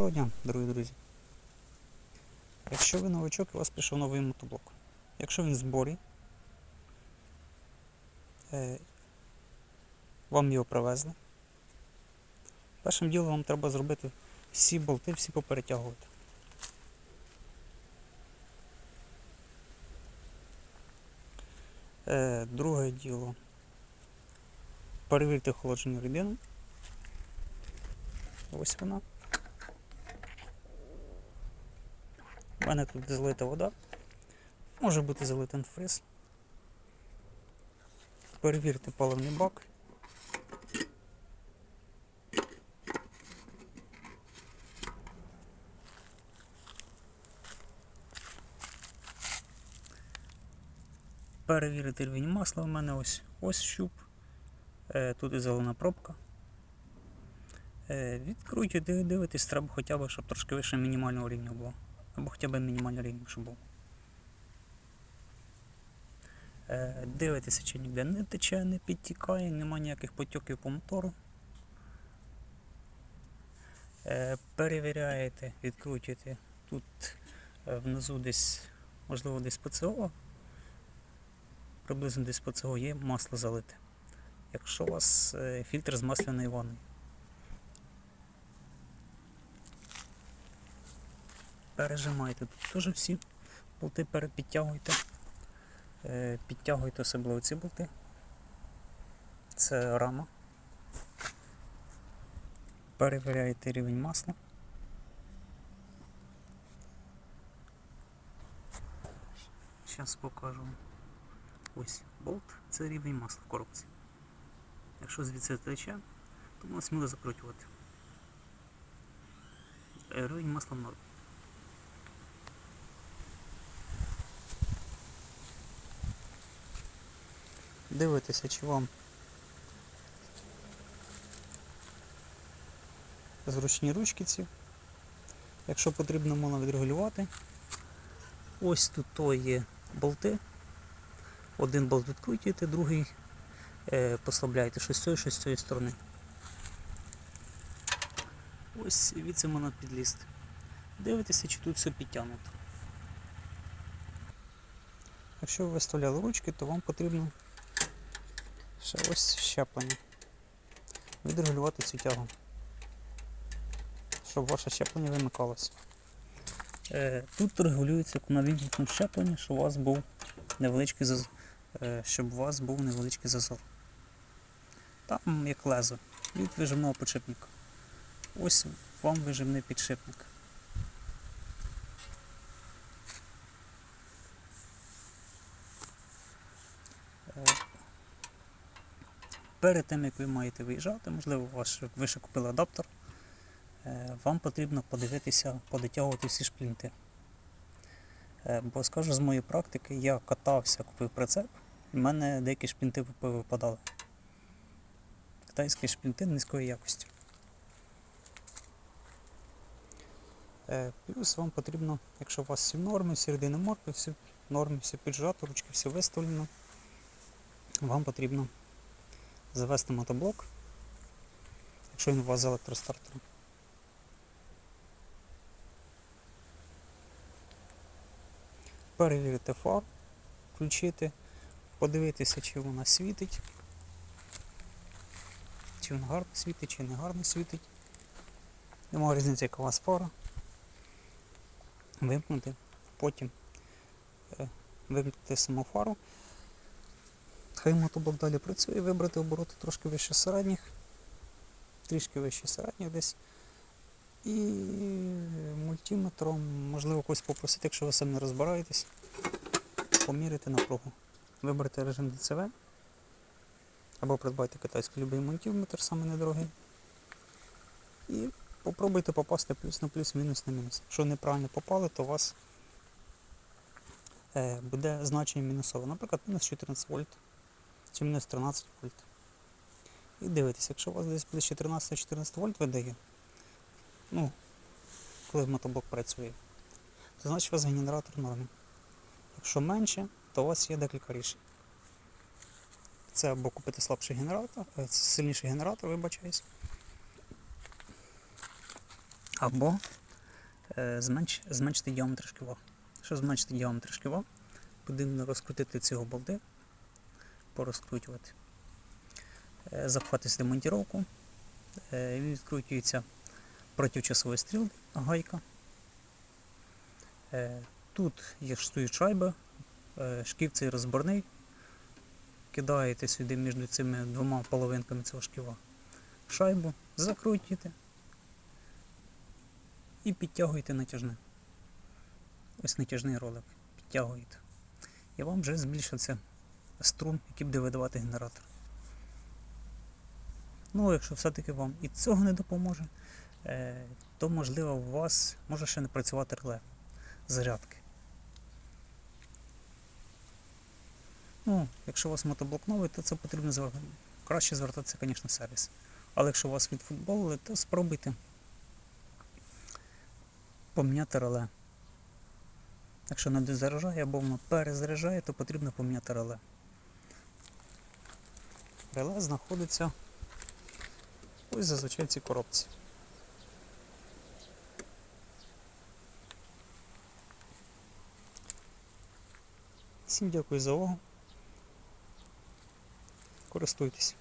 Доброго дня, дорогі друзі. Якщо ви новичок у вас прийшов новий мотоблок, якщо він в зборі, е, вам його привезли, першим ділом вам треба зробити всі болти, всі поперетягувати. Е, друге діло. Перевірте охолодження рідину. Ось вона. У мене тут залита вода. Може бути залитий антифриз. Перевірте паливний бак. Перевірити рівень масла у мене ось ось щуп. Е, тут і зелена пробка. Е, Відкрутіть, ди- треба хоча б, щоб трошки вище мінімального рівня було. Або хоча б мінімальний рівень, щоб був. Е, Дивитеся, чи ніде не тече, не підтікає, нема ніяких потьоків по мотору. Е, Перевіряєте, відкрутюєте. Тут е, внизу десь, можливо, десь ПЦО. Приблизно десь ПЦО є масло залите. Якщо у вас е, фільтр з масляної ванни. Пережимайте тут теж всі болти перепідтягуйте. Е, Підтягуйте особливо ці болти. Це рама. Перевіряєте рівень масла. Зараз покажу. Ось болт це рівень масла в коробці. Якщо звідси тече, то можна сміло закручувати. Е, Рівень масла в нормі. Дивитеся, чи вам зручні ручки ці. Якщо потрібно, можна відрегулювати. Ось тут то є болти. Один болт відкрутюєте, другий е, послабляєте щось з цієї, щось з цієї сторони. Ось від це можна підлізти. Дивитеся, чи тут все підтягнуто. Якщо ви виставляли ручки, то вам потрібно ще ось щеплення. Відрегулювати цю тягу. Щоб ваше щеплення вимикалося. Е, тут регулюється на вимкнутому щеплення, щоб у вас був невеличкий зазор. Е, щоб у вас був невеличкий зазор. Там як лезо від вижимного підшипника. Ось вам вижимний підшипник. Перед тим, як ви маєте виїжджати, можливо, ваш, ви ще купили адаптер, е, вам потрібно подивитися, подотягувати всі шплінти. Е, Бо скажу з моєї практики, я катався, купив прицеп, і в мене деякі шплінти випадали. Китайські шплінти низької якості. Е, Плюс вам потрібно, якщо у вас всі в нормі, середини моркви, всі в нормі, все піджато, ручки все виставлено, вам потрібно завести мотоблок, якщо він у вас з електростартером. Перевірити фар, включити, подивитися, чи вона світить, чи вона гарно світить, чи не гарно світить. Немає різниці, яка у вас фара. Вимкнути, потім е, вимкнути саму фару. Хай мотоблок далі працює, вибрати обороти трошки вище середніх, трішки вище середніх десь. І мультиметром, можливо, когось попросити, якщо ви самі не розбираєтесь, поміряти напругу. Виберете режим DCV або придбайте китайський любий мультиметр, саме недорогий. І попробуйте попасти плюс на плюс, мінус на мінус. Якщо неправильно попали, то у вас е, буде значення мінусове. Наприклад, мінус 14 вольт чи мінус 13 вольт. І дивитесь, якщо у вас десь ближче 13-14 вольт видає, ну, коли мотоблок працює, то значить у вас генератор нормі. Якщо менше, то у вас є декілька рішень. Це або купити слабший генератор, е, сильніший генератор, вибачаюсь. Або е, зменш, зменшити діаметр шківа. Щоб зменшити діаметр шківа, потрібно розкрутити ці болти, порозкручувати, е, запхати сюди монтіровку, е, відкручується проти часової стрілки гайка. Е, Тут є стоїть шайба, шків цей розборний. Кидаєте сюди між цими двома половинками цього шківа шайбу, закрутюєте і підтягуєте натяжне. Ось натяжний ролик. Підтягуєте. І вам вже збільшиться струм, який буде видавати генератор. Ну, якщо все-таки вам і цього не допоможе, е, то можливо у вас може ще не працювати реле зарядки. Ну, якщо у вас мотоблок новий, то це потрібно звер- краще звертатися, звісно, в сервіс. Але якщо у вас відфутболили, то спробуйте поміняти реле. Якщо не дозаряджає або воно перезаряджає, то потрібно поміняти реле. Реле знаходиться ось зазвичай цій коробці. Всім дякую за увагу. Користуйтесь.